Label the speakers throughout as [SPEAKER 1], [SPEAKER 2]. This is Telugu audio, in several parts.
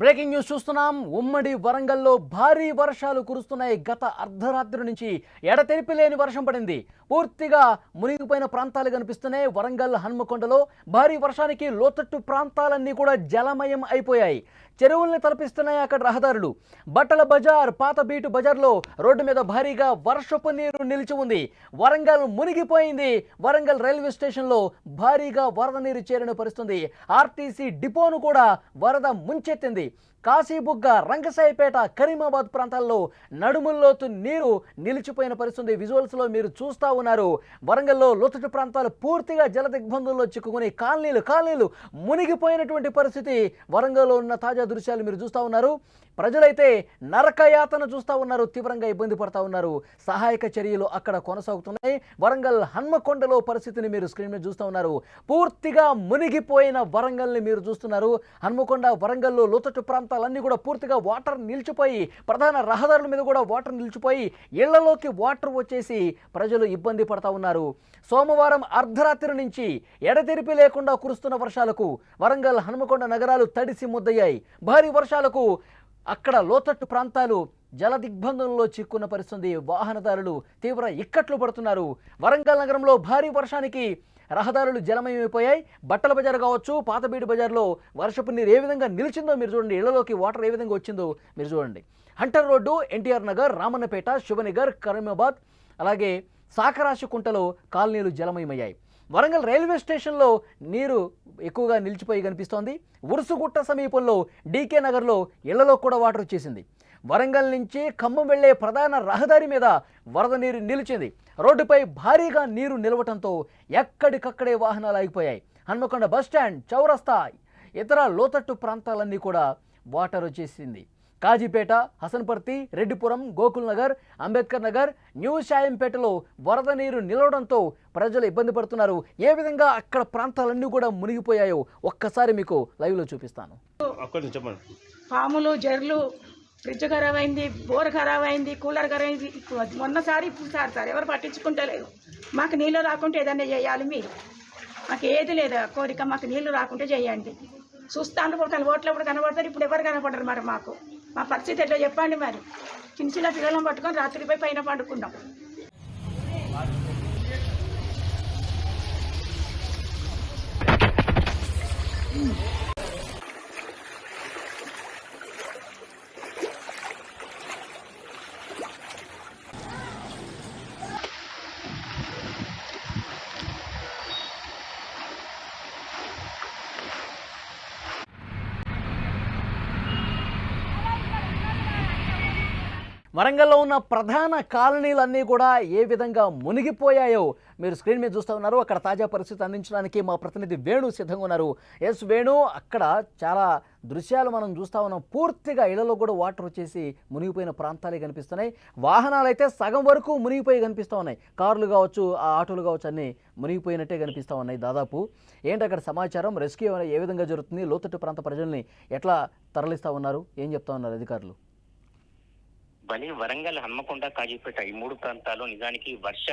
[SPEAKER 1] Breaking news చూస్తున్నాం. ఉమ్మడి వరంగల్లో భారీ వర్షాలు కురుస్తున్నాయి. గత అర్ధరాత్రి నుంచి ఎడతెరిపి లేని వర్షం పడింది. పూర్తిగా మునిగిపోయిన ప్రాంతాలు కనిపిస్తున్నాయి. వరంగల్ హన్మకొండలో భారీ వర్షానికి లోతట్టు ప్రాంతాలన్నీ కూడా జలమయం అయిపోయాయి. చెరువుల్ని తలపిస్తున్నాయి అక్కడ రహదారులు. బట్టల బజార్ పాత బీటు బజార్లో రోడ్డు మీద భారీగా వర్షపు నీరు నిలిచి ఉంది. వరంగల్ మునిగిపోయింది. వరంగల్ రైల్వే స్టేషన్లో భారీగా వరద నీరు చేరిన పరిస్థితుంది ఆర్టీసీ డిపోను కూడా వరద ముంచెత్తింది. కాశీబుగ్గ రంగసాయిపేట కరీమాబాద్ ప్రాంతాల్లో నడుముల్లోతు నీరు నిలిచిపోయిన పరిస్థితి విజువల్స్లో మీరు చూస్తూ ఉన్నారు. వరంగల్లో లోతట్టు ప్రాంతాలు పూర్తిగా జల దిగ్బంధంలో చిక్కుకుని కాలనీలు కాలనీలు మునిగిపోయినటువంటి పరిస్థితి వరంగల్లో ఉన్న తాజా దృశ్యాలు మీరు చూస్తూ ఉన్నారు. ప్రజలైతే నరకయాతన చూస్తూ ఉన్నారు తీవ్రంగా ఇబ్బంది పడతా ఉన్నారు. సహాయక చర్యలు అక్కడ కొనసాగుతున్నాయి. వరంగల్ హన్మకొండలో పరిస్థితిని మీరు స్క్రీన్ మీద చూస్తూ ఉన్నారు. పూర్తిగా మునిగిపోయిన వరంగల్ని మీరు చూస్తున్నారు. హన్మకొండ వరంగల్లో లోతట్టు ప్రాంతాలన్నీ కూడా పూర్తిగా వాటర్ నిలిచిపోయి ప్రధాన రహదారుల మీద కూడా వాటర్ నిలిచిపోయి ఇళ్ళలోకి వాటర్ వచ్చేసి ప్రజలు ఇబ్బంది పడతా ఉన్నారు. సోమవారం అర్ధరాత్రి నుంచి ఎడతెరిపి లేకుండా కురుస్తున్న వర్షాలకు వరంగల్ హన్మకొండ నగరాలు తడిసి ముద్దయ్యాయి. భారీ వర్షాలకు అక్కడ లోతట్టు ప్రాంతాలు జల దిగ్బంధంలో చిక్కున్న పరిస్థితి. వాహనదారులు తీవ్ర ఇక్కట్లు పడుతున్నారు. వరంగల్ నగరంలో భారీ వర్షానికి రహదారులు జలమయమైపోయాయి. బట్టల బజార్ కావచ్చు పాతబీడి బజార్లో వర్షపు నీరు ఏ విధంగా నిలిచిందో మీరు చూడండి. ఇళ్ళలోకి వాటర్ ఏ విధంగా వచ్చిందో మీరు చూడండి. హంటర్ రోడ్డు ఎన్టీఆర్ నగర్ రామన్నపేట శివనగర్ కరీమాబాద్ అలాగే సాకరాశి కుంటలో కాలనీలు జలమయమయ్యాయి. వరంగల్ రైల్వే స్టేషన్లో నీరు ఎక్కువగా నిలిచిపోయి కనిపిస్తోంది. ఉరుసుగుట్ట సమీపంలో డీకే నగర్లో ఇళ్ళలో కూడా వాటర్ వచ్చేసింది. వరంగల్ నుంచి ఖమ్మం వెళ్ళే ప్రధాన రహదారి మీద వరద నీరు నిలిచింది. రోడ్డుపై భారీగా నీరు నిలవటంతో ఎక్కడికక్కడే వాహనాలు ఆగిపోయాయి. హన్మకొండ బస్టాండ్ చౌరస్తా ఇతర లోతట్టు ప్రాంతాలన్నీ కూడా వాటర్ వచ్చేసింది. కాజీపేట హసన్పర్తి రెడ్డిపురం గోకుల్ నగర్ అంబేద్కర్ నగర్ న్యూ షాయంపేటలో వరద నీరు నిలవడంతో ప్రజలు ఇబ్బంది పడుతున్నారు. ఏ విధంగా అక్కడ ప్రాంతాలన్నీ కూడా మునిగిపోయాయో ఒక్కసారి మీకు లైవ్లో చూపిస్తాను.
[SPEAKER 2] అక్కడి నుంచి చెప్పండి.
[SPEAKER 3] పాములు జర్లు ఫ్రిడ్జ్ ఖరాబ్ అయింది బోర్ ఖరాబ్ అయింది కూలర్ ఖరాబ్ అయింది ఇప్పుడు మొన్నసారి ఇప్పుడు సార్ సార్ ఎవరు పట్టించుకుంటలేరు. మాకు నీళ్ళు రాకుంటే ఏదన్నా చేయాలి మీరు. మాకు ఏది లేదు కోరిక మాకు నీళ్ళు రాకుంటే చేయండి. చూస్తాను కొడతాను ఓట్లప్పుడు కనబడతారు ఇప్పుడు ఎవరు కనపడరు మరి మాకు. మా పరిస్థితి ఎట్లా చెప్పండి మరి? చిన్న చిన్న పిల్లలను పట్టుకొని రాత్రిపై పైన పండుకున్నాం
[SPEAKER 1] వరంగల్లో ఉన్న ప్రధాన కాలనీలన్నీ కూడా ఏ విధంగా మునిగిపోయాయో మీరు స్క్రీన్ మీద చూస్తూ ఉన్నారు. అక్కడ తాజా పరిస్థితి అందించడానికి మా ప్రతినిధి వేణు సిద్ధంగా ఉన్నారు. ఎస్ వేణు అక్కడ చాలా దృశ్యాలు మనం చూస్తూ ఉన్నాం. పూర్తిగా ఇళ్ళలో కూడా వాటర్ వచ్చేసి మునిగిపోయిన ప్రాంతాలే కనిపిస్తున్నాయి. వాహనాలు అయితే సగం వరకు మునిగిపోయి కనిపిస్తూ ఉన్నాయి. కార్లు కావచ్చు ఆ ఆటోలు కావచ్చు అన్నీ మునిగిపోయినట్టే కనిపిస్తూ ఉన్నాయి దాదాపు. ఏంటి అక్కడ సమాచారం? రెస్క్యూ ఏ విధంగా జరుగుతుంది? లోతట్టు ప్రాంత ప్రజల్ని ఎట్లా తరలిస్తూ ఉన్నారు? ఏం చెప్తా ఉన్నారు అధికారులు?
[SPEAKER 4] బలి వరంగల్ హన్మకొండ కాజీపేట ఈ మూడు ప్రాంతాల్లో నిజానికి వర్ష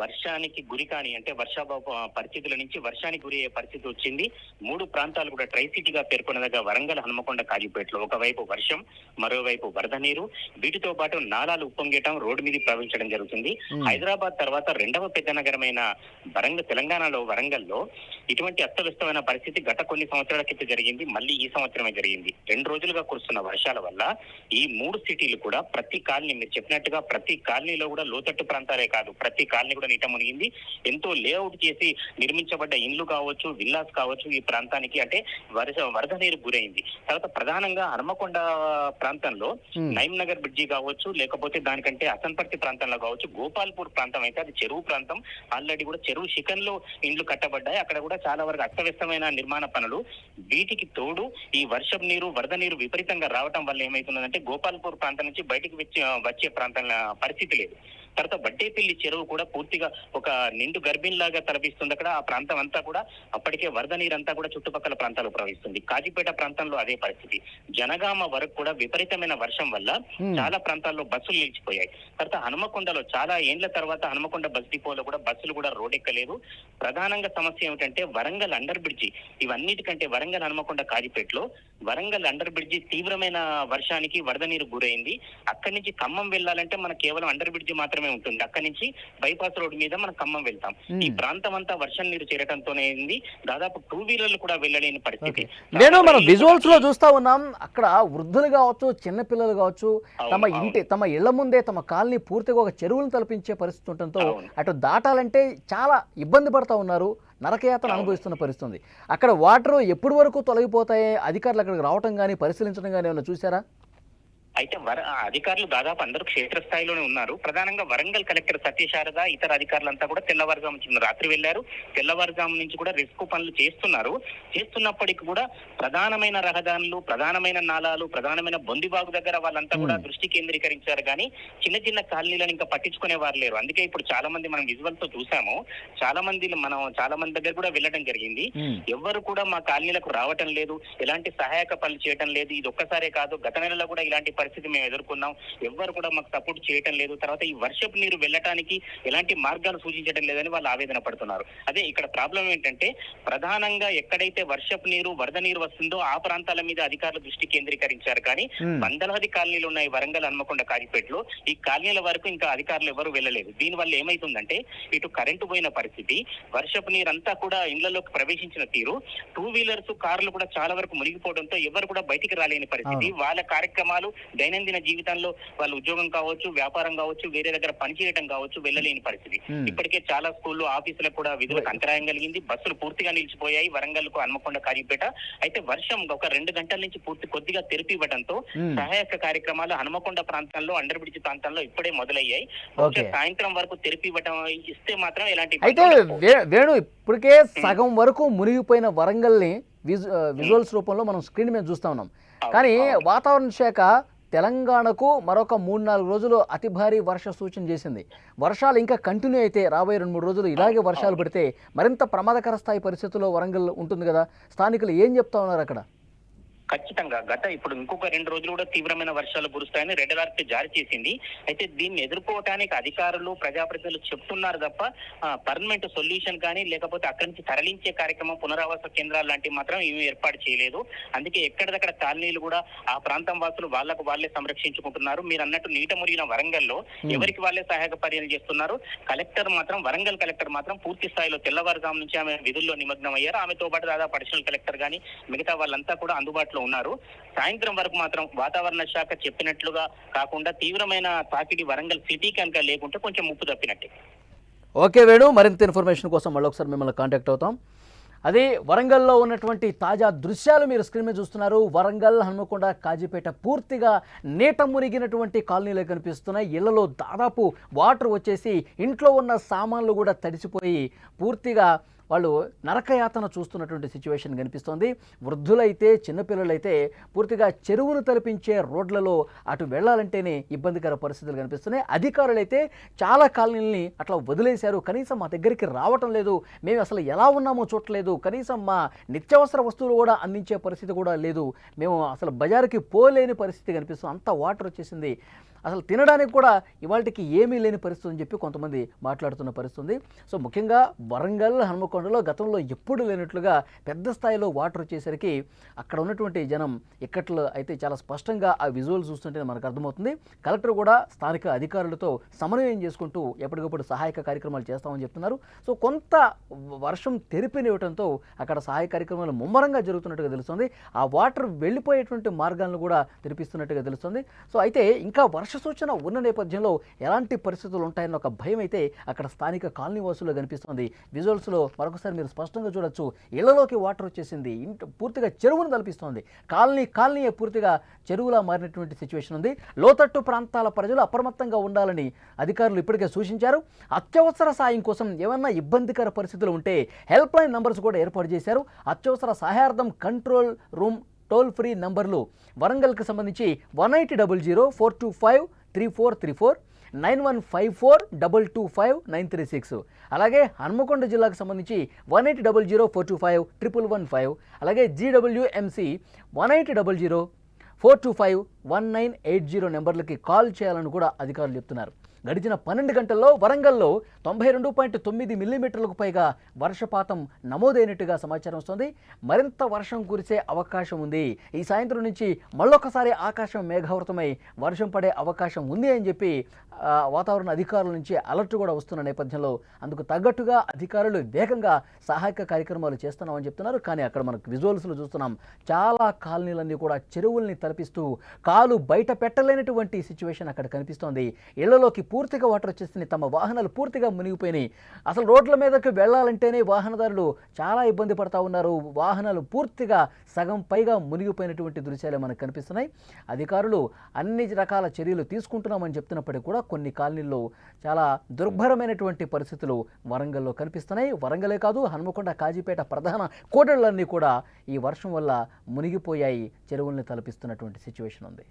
[SPEAKER 4] వర్షానికి గురి కాని అంటే వర్షాభావ పరిస్థితుల నుంచి వర్షానికి గురి అయ్యే పరిస్థితి వచ్చింది. మూడు ప్రాంతాలు కూడా ట్రై సిటీగా పేర్కొనదగా వరంగల్ హన్మకొండ కాజీపేటలో ఒకవైపు వర్షం మరోవైపు వరద నీరు. వీటితో పాటు నాలాలు ఉప్పొంగేయటం రోడ్డు మీద ప్రవహించడం జరుగుతుంది. హైదరాబాద్ తర్వాత రెండవ పెద్ద నగరమైన వరంగల్ తెలంగాణలో వరంగల్లో ఇటువంటి అస్తవ్యస్తమైన పరిస్థితి గత కొన్ని సంవత్సరాల క్రితం జరిగింది. మళ్ళీ ఈ సంవత్సరమే జరిగింది. రెండు రోజులుగా కురుస్తున్న వర్షాల వల్ల ఈ మూడు సిటీలు కూడా ప్రతి కాలనీ మీరు చెప్పినట్టుగా ప్రతి కాలనీలో కూడా లోతట్టు ప్రాంతాలే కాదు ప్రతి కాలనీ కూడా నీట మునిగింది ఎంతో లేఅవుట్ చేసి నిర్మించబడ్డ ఇండ్లు కావచ్చు విల్లాస్ కావచ్చు ఈ ప్రాంతానికి అంటే వరద వరద నీరు గురైంది. తర్వాత ప్రధానంగా హనుమకొండ ప్రాంతంలో. నైమ్ నగర్ బ్రిడ్జి కావచ్చు లేకపోతే దానికంటే అసన్పర్తి ప్రాంతంలో కావచ్చు గోపాల్పూర్ ప్రాంతం అయితే అది చెరువు ప్రాంతం. ఆల్రెడీ కూడా చెరువు శిఖంలో ఇండ్లు కట్టబడ్డాయి. అక్కడ కూడా చాలా వరకు అస్తవ్యస్తమైన నిర్మాణ పనులు. వీటికి తోడు ఈ వర్షం నీరు వరద నీరు విపరీతంగా రావటం వల్ల ఏమైతున్నదంటే గోపాల్పూర్ ప్రాంతం నుంచి బయటికి వచ్చే వచ్చే ప్రాంతం పరిస్థితి లేదు. తర్వాత బడ్డేపల్లి చెరువు కూడా పూర్తిగా ఒక నిండు గర్భిణిలాగా తలపిస్తుంది అక్కడ. ఆ ప్రాంతం అంతా కూడా అప్పటికే వరద నీరంతా కూడా చుట్టుపక్కల ప్రాంతాలు ప్రవహిస్తుంది. కాజీపేట ప్రాంతంలో అదే పరిస్థితి. జనగామ వరకు కూడా విపరీతమైన వర్షం వల్ల. చాలా ప్రాంతాల్లో బస్సులు నిలిచిపోయాయి. తర్వాత హనుమకొండలో చాలా ఏండ్ల తర్వాత హనుమకొండ బస్ డిపోలో కూడా బస్సులు కూడా రోడెక్కలేదు. ప్రధానంగా సమస్య ఏమిటంటే వరంగల్ అండర్ బ్రిడ్జి. ఇవన్నిటికంటే వరంగల్ హనుమకొండ కాజిపేటలో వరంగల్ అండర్ బ్రిడ్జి తీవ్రమైన వర్షానికి వరద నీరు గురైంది. అక్కడి నుంచి ఖమ్మం వెళ్ళాలంటే మనకు కేవలం అండర్ బ్రిడ్జి మాత్రమే ఉంటుంది. అక్కడి నుంచి బైపాస్ రోడ్ మీద మనం ఖమ్మం వెళ్తాం. ఈ. ప్రాంతం అంతా వర్షం నీరు చేరటంతోనే దాదాపు టూ వీలర్లు కూడా వెళ్ళలేని పరిస్థితి.
[SPEAKER 1] నేను మనం విజువల్స్లో చూస్తా ఉన్నాం. అక్కడ వృద్ధులు కావచ్చు చిన్నపిల్లలు కావచ్చు తమ ఇంటి తమ ఇళ్ళ ముందే తమ కాలనీ పూర్తిగా ఒక చెరువులను తలపించే పరిస్థితి ఉండటంతో. అటు దాటాలంటే చాలా ఇబ్బంది పడతా ఉన్నారు. నరకయాతన
[SPEAKER 4] అవును.
[SPEAKER 1] అనుభవిస్తున్న పరిస్థితి ఉంది అక్కడ వాటర్ ఎప్పటి వరకు తొలగిపోతాయి? అధికారులు అక్కడికి రావటం కానీ పరిశీలించడం కానీ ఏమైనా చూసారా
[SPEAKER 4] అయితే వర అధికారులు దాదాపు అందరూ క్షేత్రస్థాయిలోనే ఉన్నారు. ప్రధానంగా వరంగల్ కలెక్టర్ సత్యశారద ఇతర అధికారులంతా కూడా తెల్లవారుజాము చిన్న రాత్రి వెళ్ళారు తెల్లవారుజాము నుంచి కూడా రెస్క్యూ పనులు చేస్తున్నారు. చేస్తున్నప్పటికీ కూడా ప్రధానమైన రహదారులు ప్రధానమైన నాలాలు ప్రధానమైన బొందిబాగు దగ్గర వాళ్ళంతా కూడా. దృష్టి కేంద్రీకరించారు. కానీ చిన్న చిన్న కాలనీలను ఇంకా పట్టించుకునే వారు లేరు. అందుకే ఇప్పుడు చాలా మంది మనం విజువల్తో చూసాము. చాలా మంది మనం చాలా మంది దగ్గర కూడా వెళ్ళడం జరిగింది. ఎవ్వరు కూడా మా కాలనీలకు రావటం లేదు. ఎలాంటి సహాయక పనులు చేయటం లేదు. ఇది ఒక్కసారే కాదు. గత నెలలో కూడా ఇలాంటి పరిస్థితి మేము ఎదుర్కొన్నాం. ఎవ్వరు కూడా మాకు సపోర్ట్ చేయటం లేదు. తర్వాత ఈ వర్షపు నీరు వెళ్ళటానికి ఎలాంటి మార్గాలు సూచించడం లేదని వాళ్ళు ఆవేదన పడుతున్నారు. అదే ఇక్కడ ప్రాబ్లం ఏంటంటే ప్రధానంగా ఎక్కడైతే వర్షపు నీరు వరద నీరు వస్తుందో ఆ ప్రాంతాల మీద అధికారులు దృష్టి కేంద్రీకరించారు. కానీ
[SPEAKER 1] Hmm.
[SPEAKER 4] వందలాది కాలనీలు ఉన్నాయి వరంగల్ హన్మకొండ కాజిపేటలో ఈ కాలనీల వరకు ఇంకా అధికారులు ఎవరు వెళ్ళలేదు. దీని వల్ల ఏమైతుందంటే ఇటు కరెంటు పోయిన పరిస్థితి వర్షపు నీరంతా కూడా ఇళ్ళలోకి ప్రవేశించిన తీరు టూ వీలర్స్ కార్లు కూడా చాలా వరకు మునిగిపోవడంతో ఎవరు కూడా బయటికి రాలేని పరిస్థితి. వాళ్ళ కార్యక్రమాలు దైనందిన జీవితంలో వాళ్ళ ఉద్యోగం కావచ్చు వ్యాపారం కావచ్చు వేరే దగ్గర పని చేయడం కావచ్చు వెళ్ళలేని పరిస్థితి. ఇప్పటికే చాలా స్కూళ్ళు ఆఫీసులకు కూడా విధులకు అంతరాయం కలిగింది. బస్సులు పూర్తిగా నిలిచిపోయాయి. వరంగల్కు హన్మకొండ కాజిపేట అయితే వర్షం ఒక రెండు గంటల నుంచి పూర్తి కొద్దిగా తెరిపి ఇవ్వడంతో. సహాయక కార్యక్రమాలు హనుమకొండ ప్రాంతంలో అండర్ బ్రిడ్జ్ ప్రాంతంలో ఇప్పుడే మొదలయ్యాయి. సాయంత్రం వరకు తెరిపి ఇవ్వడం ఇస్తే మాత్రం ఎలాంటి
[SPEAKER 1] అయితే వేణు ఇప్పటికే సగం వరకు మునిగిపోయిన వరంగల్ని విజు విజువల్స్ రూపంలో మనం స్క్రీన్ మీద చూస్తా ఉన్నాం. కానీ వాతావరణ శాఖ తెలంగాణకు మరొక మూడు నాలుగు రోజులు అతి భారీ వర్ష సూచన చేసింది. వర్షాలు ఇంకా కంటిన్యూ అయితే రాబోయే రెండు మూడు రోజులు ఇలాగే వర్షాలు పడితే మరింత ప్రమాదకర స్థాయి పరిస్థితుల్లో వరంగల్ ఉంటుంది కదా. స్థానికులు ఏం చెప్తా ఉన్నారు అక్కడ?
[SPEAKER 4] ఖచ్చితంగా. గత ఇప్పుడు ఇంకొక రెండు రోజులు కూడా తీవ్రమైన వర్షాలు కురుస్తాయని రెడ్ అలర్ట్ జారీ చేసింది. అయితే దీన్ని ఎదుర్కోవటానికి అధికారులు ప్రజాప్రతినిధులు చెప్తున్నారు తప్ప పర్మనెంట్ సొల్యూషన్ కానీ లేకపోతే అక్కడి నుంచి తరలించే కార్యక్రమం పునరావాస కేంద్రాలు లాంటివి మాత్రం ఏమీ ఏర్పాటు చేయలేదు. అందుకే ఎక్కడిదక్కడ కాలనీలు కూడా ఆ ప్రాంతం వాసులు వాళ్ళకు వాళ్ళే సంరక్షించుకుంటున్నారు. మీరు అన్నట్టు నీట మురిగిన వరంగల్లో ఎవరికి వాళ్ళే సహాయక పర్యలు చేస్తున్నారు? కలెక్టర్ మాత్రం వరంగల్ కలెక్టర్ మాత్రం పూర్తి స్థాయిలో తెల్లవారుజాము నుంచి ఆమె విధుల్లో నిమగ్నం అయ్యారు ఆమెతో పాటు దాదాపు అడిషనల్ కలెక్టర్ కానీ మిగతా వాళ్ళంతా కూడా అందుబాటులో ఉన్నారు. సాయంత్రం వరకు మాత్రం వాతావరణ శాఖ చెప్పినట్లుగా కాకుండా తీవ్రమైన తాకిడి వరంగల్ సిటీ కనుక లేకుంటే కొంచెం ముప్పు తప్పినట్టే.
[SPEAKER 1] ఓకే వేణు మరింత ఇన్ఫర్మేషన్ కోసం మళ్ళీ ఒకసారి మిమ్మల్ని కాంటాక్ట్ అవుతాం. అదే వరంగల్లో ఉన్నటువంటి తాజా దృశ్యాలు మీరు స్క్రీన్ మీద చూస్తున్నారు. వరంగల్ హనుమకొండ కాజీపేట పూర్తిగా నీట మునిగినటువంటి కాలనీలు కనిపిస్తున్నాయి. ఇళ్ళలో దాదాపు వాటర్ వచ్చేసి ఇంట్లో ఉన్న సామాన్లు కూడా తడిసిపోయి పూర్తిగా వాళ్ళు నరకయాతన చూస్తున్నటువంటి సిచ్యువేషన్ కనిపిస్తోంది. వృద్ధులైతే చిన్నపిల్లలైతే పూర్తిగా చెరువును తలపించే రోడ్లలో అటు వెళ్ళాలంటేనే ఇబ్బందికర పరిస్థితులు కనిపిస్తున్నాయి. అధికారులైతే చాలా కాలనీలని అట్లా వదిలేశారు. కనీసం మా దగ్గరికి రావటం లేదు. మేము అసలు ఎలా ఉన్నామో చూడలేదు కనీసం మా నిత్యావసర వస్తువులు కూడా అందించే పరిస్థితి కూడా లేదు. మేము అసలు బజారుకి పోలేని పరిస్థితి కనిపిస్తుంది. అంత వాటర్ వచ్చేసింది. అసలు తినడానికి కూడా ఇవాళకి ఏమీ లేని పరిస్థితి అని చెప్పి కొంతమంది మాట్లాడుతున్న పరిస్థితి సో ముఖ్యంగా వరంగల్ హనుమకొండలో గతంలో ఎప్పుడు లేనట్లుగా పెద్ద స్థాయిలో వాటర్ వచ్చేసరికి అక్కడ ఉన్నటువంటి జనం ఇక్కట్లో అయితే చాలా స్పష్టంగా ఆ విజువల్ చూస్తుంటే మనకు అర్థమవుతుంది. కలెక్టర్ కూడా స్థానిక అధికారులతో సమన్వయం చేసుకుంటూ ఎప్పటికప్పుడు సహాయక కార్యక్రమాలు చేస్తామని చెప్తున్నారు. సో కొంత వర్షం తెరిపినివ్వడంతో అక్కడ సహాయ కార్యక్రమాలు ముమ్మరంగా జరుగుతున్నట్టుగా తెలుస్తుంది. ఆ వాటర్ వెళ్ళిపోయేటువంటి మార్గాలను కూడా తెరిపిస్తున్నట్టుగా తెలుస్తుంది. సో అయితే ఇంకా వర్షం సూచన ఉన్న నేపథ్యంలో ఎలాంటి పరిస్థితులు ఉంటాయన్న ఒక భయం అయితే అక్కడ స్థానిక కాలనీ వాసుల్లో కనిపిస్తుంది. విజువల్స్లో మరొకసారి మీరు స్పష్టంగా చూడొచ్చు. ఇళ్ళలోకి వాటర్ వచ్చేసింది. ఇంటి పూర్తిగా చెరువును తలపిస్తోంది. కాలనీ కాలనీ పూర్తిగా చెరువులా మారినటువంటి సిచ్యువేషన్ ఉంది. లోతట్టు ప్రాంతాల ప్రజలు అప్రమత్తంగా ఉండాలని అధికారులు ఇప్పటికే సూచించారు. అత్యవసర సాయం కోసం ఏమన్నా ఇబ్బందికర పరిస్థితులు ఉంటే హెల్ప్ లైన్ నంబర్స్ కూడా ఏర్పాటు చేశారు. అత్యవసర సహాయార్థం కంట్రోల్ రూమ్ టోల్ ఫ్రీ నంబర్లు వరంగల్కి సంబంధించి one eight double zero four two five three four three four nine one five four double two five nine three six. అలాగే హన్మకొండ జిల్లాకు సంబంధించి one eight double zero four two five triple one five అలాగే GWMC one eight double zero four two five one nine eight zero నెంబర్లకి call చేయాలని కూడా అధికారులు చెప్తున్నారు. గడిచిన పన్నెండు గంటల్లో వరంగల్లో తొంభై రెండు పాయింట్ తొమ్మిది మిల్లీమీటర్లకు పైగా వర్షపాతం నమోదైనట్టుగా సమాచారం వస్తుంది. మరింత వర్షం కురిసే అవకాశం ఉంది. ఈ సాయంత్రం నుంచి మళ్ళొకసారి ఆకాశం మేఘావృతమై వర్షం పడే అవకాశం ఉంది అని చెప్పి వాతావరణ అధికారుల నుంచి అలర్ట్ కూడా వస్తున్న నేపథ్యంలో అందుకు తగ్గట్టుగా అధికారులు వేగంగా సహాయక కార్యక్రమాలు చేస్తున్నామని చెప్తున్నారు. కానీ అక్కడ మనకు విజువల్స్లో చూస్తున్నాం చాలా కాలనీలన్నీ కూడా చెరువుల్ని తలపిస్తూ కాలు బయట పెట్టలేనటువంటి సిచ్యువేషన్ అక్కడ కనిపిస్తోంది. ఇళ్ళలోకి పూర్తిగా వాటర్ వచ్చేస్తున్నాయి తమ వాహనాలు పూర్తిగా మునిగిపోయినాయి. అసలు రోడ్ల మీదకి వెళ్ళాలంటేనే వాహనదారులు చాలా ఇబ్బంది పడతా ఉన్నారు. వాహనాలు పూర్తిగా సగం పైగా మునిగిపోయినటువంటి దృశ్యాలే మనకు కనిపిస్తున్నాయి. అధికారులు అన్ని రకాల చర్యలు తీసుకుంటున్నామని చెప్తున్నప్పటికీ కూడా కొన్ని కాలనీల్లో చాలా దుర్భరమైనటువంటి పరిస్థితులు వరంగల్లో కనిపిస్తున్నాయి. వరంగలే కాదు హనుమకొండ కాజీపేట ప్రధాన కోటళ్ళన్నీ కూడా ఈ వర్షం వల్ల మునిగిపోయాయి. చెరువుల్ని తలపిస్తున్నటువంటి సిచ్యువేషన్ ఉంది.